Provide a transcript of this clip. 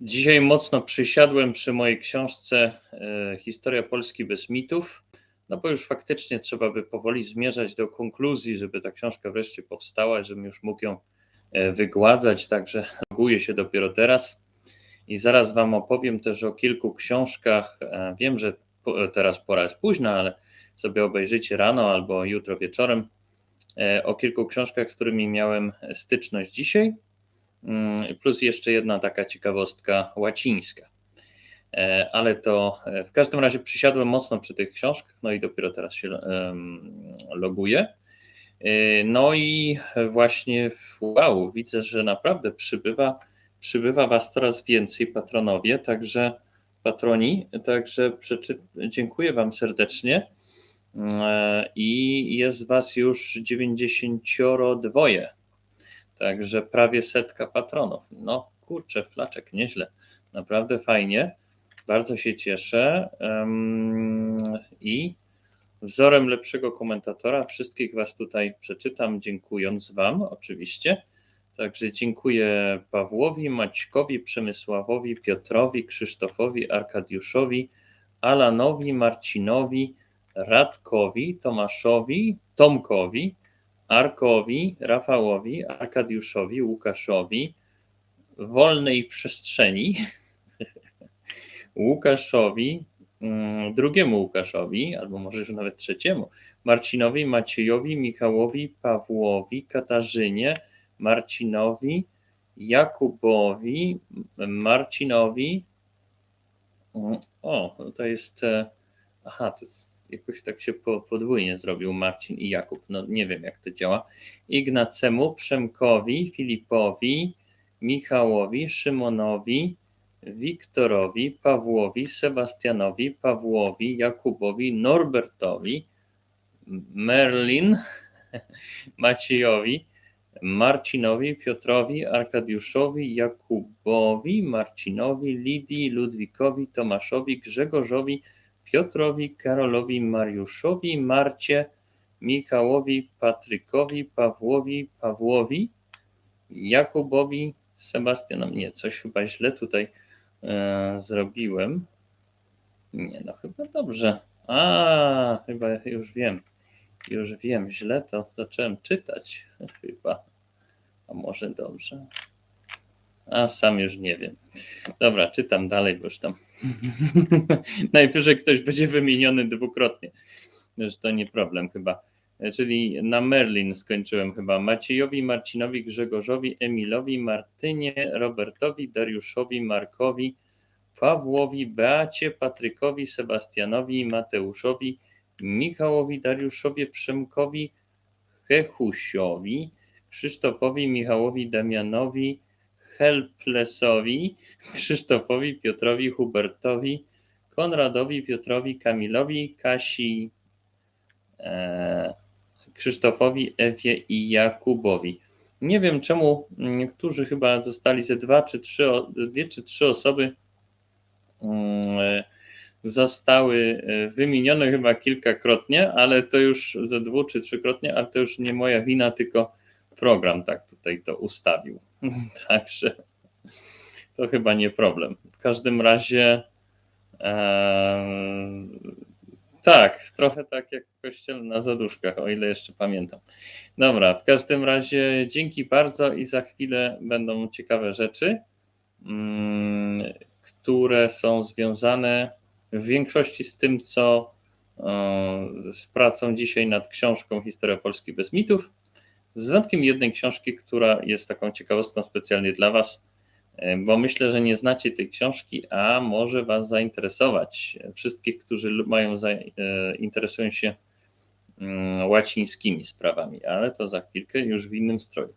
Dzisiaj mocno przysiadłem przy mojej książce e, Historia Polski bez mitów, no bo już faktycznie trzeba by powoli zmierzać do konkluzji, żeby ta książka wreszcie powstała, żebym już mógł ją e, wygładzać, także loguję się dopiero teraz i zaraz Wam opowiem też o kilku książkach. E, Wiem, że teraz pora jest późna, ale sobie obejrzycie rano albo jutro wieczorem o kilku książkach, z którymi miałem styczność dzisiaj. Mm, Plus jeszcze jedna taka ciekawostka łacińska. E, Ale to e, w każdym razie przysiadłem mocno przy tych książkach, no i dopiero teraz się loguję. E, No i właśnie wow, widzę, że naprawdę przybywa, przybywa Was coraz więcej patronowie, także patroni, także przeczy, dziękuję Wam serdecznie. I jest Was już 92. Także prawie setka patronów. No kurczę, flaczek, nieźle. Naprawdę fajnie. Bardzo się cieszę. I wzorem lepszego komentatora wszystkich Was tutaj przeczytam, dziękując Wam oczywiście. Także dziękuję Pawłowi, Maćkowi, Przemysławowi, Piotrowi, Krzysztofowi, Arkadiuszowi, Alanowi, Marcinowi, Radkowi, Tomaszowi, Tomkowi, Arkowi, Rafałowi, Arkadiuszowi, Łukaszowi, wolnej przestrzeni, Łukaszowi, mm, drugiemu Łukaszowi, albo może już nawet trzeciemu, Marcinowi, Maciejowi, Michałowi, Pawłowi, Katarzynie, Marcinowi, Jakubowi, Marcinowi. mm, O, to jest. Aha, to jest, jakoś tak się po, podwójnie zrobił Marcin i Jakub. No nie wiem, jak to działa. Ignacemu, Przemkowi, Filipowi, Michałowi, Szymonowi, Wiktorowi, Pawłowi, Sebastianowi, Pawłowi, Jakubowi, Norbertowi, Merlin, Maciejowi, Marcinowi, Piotrowi, Arkadiuszowi, Jakubowi, Marcinowi, Lidii, Ludwikowi, Tomaszowi, Grzegorzowi, Piotrowi, Karolowi, Mariuszowi, Marcie, Michałowi, Patrykowi, Pawłowi, Pawłowi, Jakubowi, Sebastianowi. Nie, coś chyba źle tutaj e, zrobiłem. Nie, no chyba dobrze. A, chyba już wiem. Już wiem, źle to zacząłem czytać chyba. A może dobrze? A sam już nie wiem. Dobra, czytam dalej, bo już tam. Najwyżej ktoś będzie wymieniony dwukrotnie. Już to nie problem chyba. Czyli na Merlin skończyłem chyba. Maciejowi, Marcinowi, Grzegorzowi, Emilowi, Martynie, Robertowi, Dariuszowi, Markowi, Pawłowi, Beacie, Patrykowi, Sebastianowi, Mateuszowi, Michałowi, Dariuszowi, Przemkowi, Hechusiowi, Krzysztofowi, Michałowi, Damianowi, Helplessowi, Krzysztofowi, Piotrowi, Hubertowi, Konradowi, Piotrowi, Kamilowi, Kasi, e, Krzysztofowi, Ewie i Jakubowi. Nie wiem czemu niektórzy chyba zostali ze dwa czy trzy, dwie czy trzy osoby mm, zostały e, wymienione chyba kilkakrotnie, ale to już ze dwu czy trzykrotnie, ale to już nie moja wina, tylko program tak tutaj to ustawił. Także to chyba nie problem. W każdym razie e, tak, trochę tak jak w kościele na zaduszkach, o ile jeszcze pamiętam. Dobra, w każdym razie dzięki bardzo i za chwilę będą ciekawe rzeczy, mm, które są związane w większości z tym, co z pracą dzisiaj nad książką Historia Polski bez mitów, z wyjątkiem jednej książki, która jest taką ciekawostką specjalnie dla Was, bo myślę, że nie znacie tej książki, a może Was zainteresować. Wszystkich, którzy mają, e, interesują się mm, łacińskimi sprawami, ale to za chwilkę już w innym stroju.